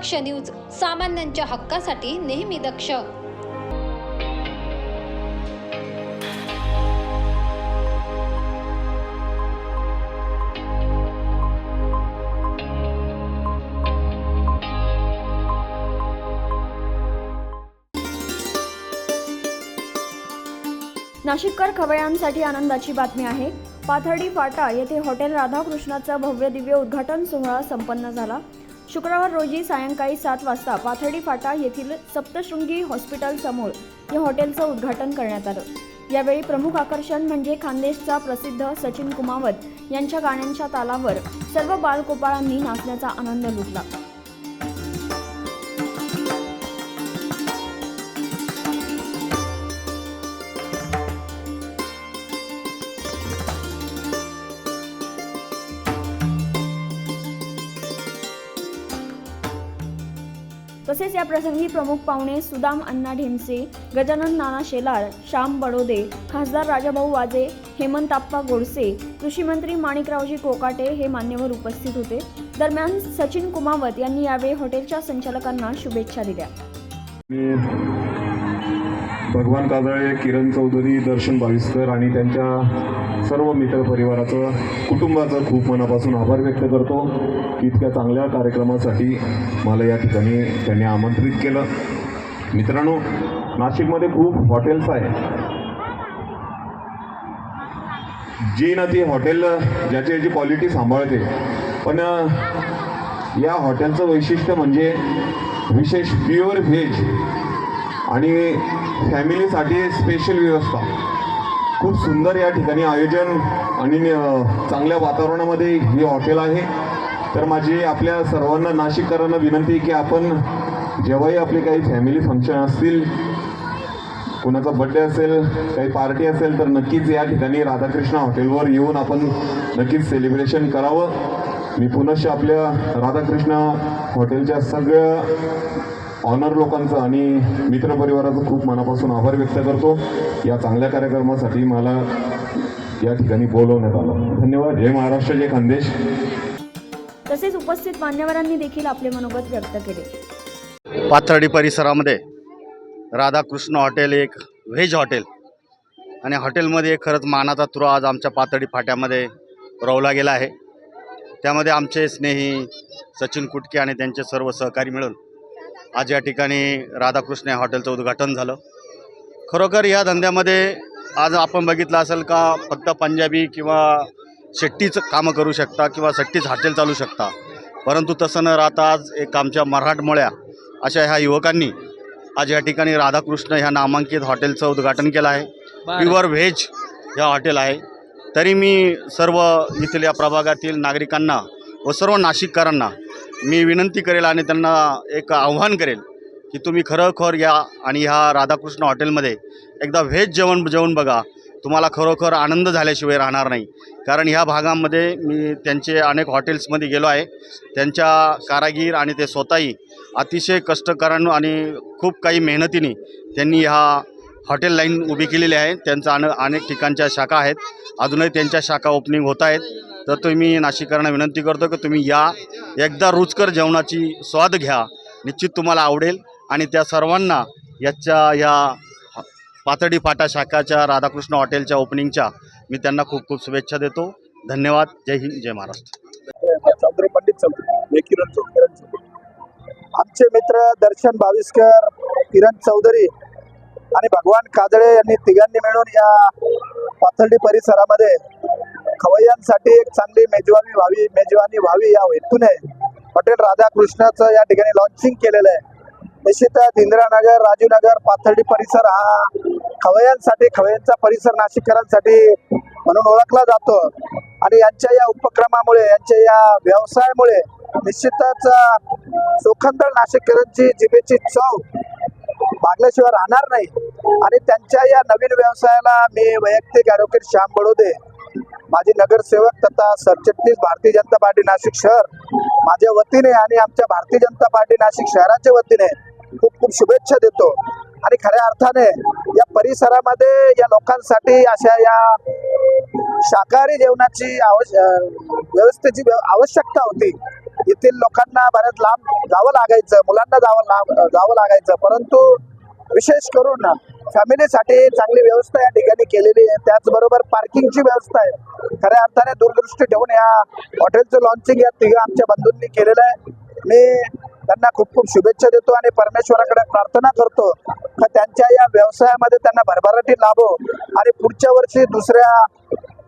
दक्ष news सामान्यांच्या हक्कासाठी नेहमी दक्ष. नाशिककर खवयांसाठी आनंदाची बातमी आहे. पाथर्डी फाटा येथे हॉटेल राधाकृष्णाचा भव्य दिव्य उद्घाटन सोहळा संपन्न झाला. शुक्रवार रोजी सायंकाळी सात वाजता पाथर्डी फाटा येथील सप्तशृंगी हॉस्पिटल समोर या हॉटेलचं उद्घाटन करण्यात आलं. यावेळी प्रमुख आकर्षण म्हणजे खानदेशचा प्रसिद्ध सचिन कुमावत यांच्या गाण्यांच्या तालावर सर्व बालकोपाळांनी नाचण्याचा आनंद लुटला. तसेच या प्रसंगी प्रमुख पाहुणे सुदाम अण्णा ढेमसे गजानन नाना शेलार श्याम बडोदे खासदार राजाभाऊ वाजे हेमंताप्पा गोडसे कृषीमंत्री माणिकरावजी कोकाटे हे मान्यवर उपस्थित होते. दरम्यान सचिन कुमावत यांनी यावेळी हॉटेलच्या संचालकांना शुभेच्छा दिल्या. भगवान काजळे किरण चौधरी दर्शन बाविस्कर आणि त्यांच्या सर्व मित्र परिवाराचं कुटुंबाचं खूप मनापासून आभार व्यक्त करतो. इतक्या चांगल्या कार्यक्रमासाठी मला या ठिकाणी त्यांनी आमंत्रित केलं. मित्रांनो नाशिकमध्ये खूप हॉटेल्स आहे जी ना ती हॉटेल ज्याची याची क्वालिटी सांभाळते. पण या हॉटेलचं वैशिष्ट्य म्हणजे विशेष प्युअर व्हेज आणि फॅमिलीसाठी स्पेशल व्यवस्था. खूप सुंदर या ठिकाणी आयोजन आणि चांगल्या वातावरणामध्ये ही हॉटेल आहे. तर माझी आपल्या सर्वांना नाशिककरांना विनंती आहे की आपण जेव्हाही आपले काही फॅमिली फंक्शन असतील कुणाचा बड्डे असेल काही पार्टी असेल तर नक्कीच या ठिकाणी राधाकृष्ण हॉटेलवर येऊन आपण नक्कीच सेलिब्रेशन करावं. मी पुनश्च आपल्या राधाकृष्ण हॉटेलच्या सगळ्या ऑनर लोकांचं आणि मित्रपरिवाराचं खूप मनापासून आभार व्यक्त करतो. या चांगल्या कार्यक्रमासाठी मला या ठिकाणी बोलवण्यात आलं. धन्यवाद. जय महाराष्ट्र जय खानदेश. तसेच उपस्थित मान्यवरांनी देखील आपले मनोगत व्यक्त केले. पाथर्डी परिसरामध्ये राधाकृष्ण हॉटेल एक व्हेज हॉटेल. आणि हॉटेलमध्ये एक खरंच मानाचा तुरा आज आमच्या पाथर्डी फाट्यामध्ये रोवला गेला आहे. त्यामध्ये आमचे स्नेही सचिन कुटके आणि त्यांचे सर्व सहकारी मिळून आज या ठिकाणी राधाकृष्ण या हॉटेलचं उद्घाटन झालं. खरोखर या धंद्यामध्ये आज आपण बघितलं असेल का फक्त पंजाबी किंवा शेट्टीच कामं करू शकता किंवा शेट्टीच हॉटेल चालू शकता. परंतु तसं न राहता आज एक आमच्या मराठमोळ्या अशा ह्या युवकांनी आज या ठिकाणी राधाकृष्ण ह्या नामांकित हॉटेलचं उद्घाटन केलं आहे. प्युअर व्हेज ह्या हॉटेल आहे. तरी मी सर्व इथल्या प्रभागातील नागरिकांना व सर्व नाशिककरांना मी विनंती करेल आणि त्यांना एक आव्हान करेल की तुम्ही खरोखर या आणि ह्या राधाकृष्ण हॉटेलमध्ये एकदा व्हेज जेवण जेवण बघा. तुम्हाला खरोखर आनंद झाल्याशिवाय राहणार नाही. कारण ह्या भागामध्ये मी त्यांचे अनेक हॉटेल्समध्ये गेलो आहे. त्यांच्या कारागीर आणि ते स्वतःही अतिशय कष्टकरण आणि खूप काही मेहनतीने त्यांनी ह्या हॉटेल लाईन उभी केलेली आहे. त्यांचा अन अनेक ठिकाणच्या शाखा आहेत. अजूनही त्यांच्या शाखा ओपनिंग होत आहेत. तर तुम्ही नाशिककरांना विनंती करतो की तुम्ही या. एकदा रुचकर जेवणाची स्वाद घ्या. निश्चित तुम्हाला आवडेल. आणि त्या सर्वांना याच्या या पातडी फाटा शाखाच्या राधाकृष्ण हॉटेलच्या ओपनिंगच्या मी त्यांना खूप खूप शुभेच्छा देतो. धन्यवाद. जय हिंद जय महाराष्ट्र. पंडित किरण आमचे मित्र दर्शन बाविस्कर किरण चौधरी आणि भगवान काजळे यांनी तिघांनी मिळून या पाथर्डी परिसरामध्ये खवय्यांसाठी एक चांगली मेजवानी व्हावी मेजवानी व्हावी या हेतूने हॉटेल राधाकृष्णाचं या ठिकाणी लॉन्चिंग केलेलं आहे. निश्चितच इंदिरानगर राजीवनगर पाथर्डी परिसर हा खवय्यांसाठी खवय्यांचा परिसर नाशिककरांसाठी म्हणून ओळखला जातो. आणि यांच्या या उपक्रमामुळे यांच्या या व्यवसायामुळे निश्चितच चोखंदळ नाशिककरांची जिभेची चव भागल्याशिवाय राहणार नाही. आणि त्यांच्या या नवीन व्यवसायाला मी वैयक्तिक ॲडव्होकेट श्याम बडोदे माझे नगरसेवक तथा सरचिटणीस भारतीय जनता पार्टी नाशिक शहर माझ्या वतीने आणि आमच्या भारतीय जनता पार्टी नाशिक शहराच्या वतीने खूप खूप शुभेच्छा देतो. आणि खऱ्या अर्थाने या परिसरामध्ये या लोकांसाठी अशा या शाकाहारी जेवणाची आवश्य व्यवस्थेची व्यव- आवश्यकता होती. येथील लोकांना बऱ्याच लांब जावं लागायचं मुलांना जावं लांब जावं लागायचं. परंतु विशेष करून फॅमिलीसाठी चांगली व्यवस्था या ठिकाणी केलेली आहे. त्याचबरोबर पार्किंगची व्यवस्था आहे. खऱ्या अर्थाने दूरदृष्टी ठेवून या हॉटेलचं लॉन्चिंग या तिघा आमच्या बंधूंनी केलेलं आहे. मी त्यांना खूप खूप शुभेच्छा देतो आणि परमेश्वराकडे प्रार्थना करतो का त्यांच्या या व्यवसायामध्ये त्यांना भरभराटी लाभो आणि पुढच्या वर्षी दुसऱ्या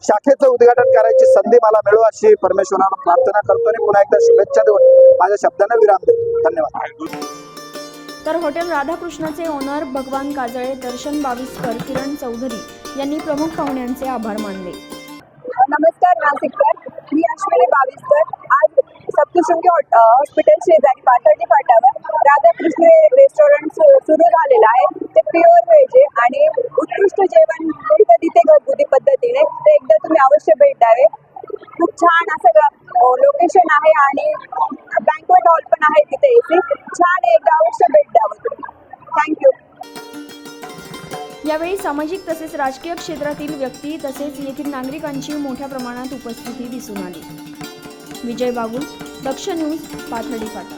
शाखेचं उद्घाटन करायची संधी मला मिळो अशी परमेश्वराला प्रार्थना करतो आणि पुन्हा एकदा शुभेच्छा देऊन माझ्या शब्दांना विराम देतो. धन्यवाद. तर हॉटेल राधाकृष्णाचे ओनर भगवान काजळे दर्शन बाविस्कर किरण चौधरी यांनी प्रमुख पाहुण्यांचे आभार मानले. नमस्कार नाशिककर. मी अश्विनी बाविस्कर. आज सप्तशृंगी हॉस्पिटल शेजारी पाथर्डी फाट्यावर राधाकृष्ण रेस्टॉरंट सु- सुरू झालेलं आहे. ते प्युअर व्हेज आहे आणि उत्कृष्ट जेवण मिळतं तिथे घरगुती पद्धतीने. ते एकदा तुम्ही अवश्य भेट द्यावे. खूप छान असं लोकेशन आहे आणि बँकवेट हॉल पण आहे तिथे एसी छान एक भेट द्यावं थँक्यू यावेळी सामाजिक तसेच राजकीय क्षेत्रातील व्यक्ती तसेच येथील नागरिकांची मोठ्या प्रमाणात उपस्थिती दिसून आली. विजय बागुल दक्ष न्यूज पाथर्डी फाटा